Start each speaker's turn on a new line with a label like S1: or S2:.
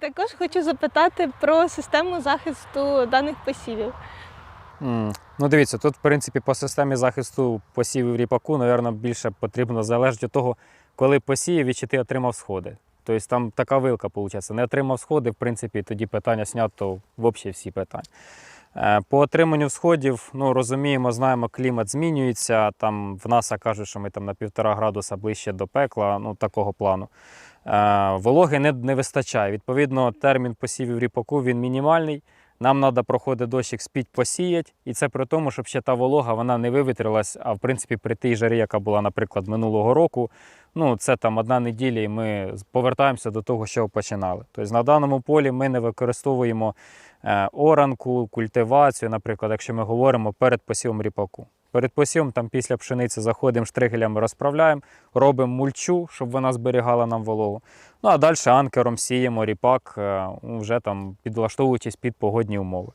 S1: також хочу запитати про систему захисту даних посівів.
S2: М, Ну, дивіться, тут, в принципі, по системі захисту посівів ріпаку, напевно, більше потрібно залежить від того, коли посіяв і чи ти отримав сходи. Тобто там така вилка, виходить. Не отримав сходи, в принципі, тоді питання знято взагалі всі питання. Е, По отриманню сходів, ну розуміємо, знаємо, клімат змінюється. Там в НАСА кажуть, що ми там на півтора градуса ближче до пекла, ну такого плану. Е, Вологи не, не вистачає. Відповідно, термін посівів ріпаку він мінімальний. Нам треба проходить дощик спіть посіять, і це при тому, щоб ще та волога вона не вивітрилась. А в принципі, при тій жарі, яка була, наприклад, минулого року, ну це там одна неділя, і ми повертаємося до того, що починали. Тобто на даному полі ми не використовуємо е, оранку, культивацію, наприклад, якщо ми говоримо перед посівом ріпаку. Перед посівом там після пшениці заходимо штригелями, розправляємо, робимо мульчу, щоб вона зберігала нам вологу. Ну а далі анкером сіємо ріпак, е, вже там підлаштовуючись під погодні умови.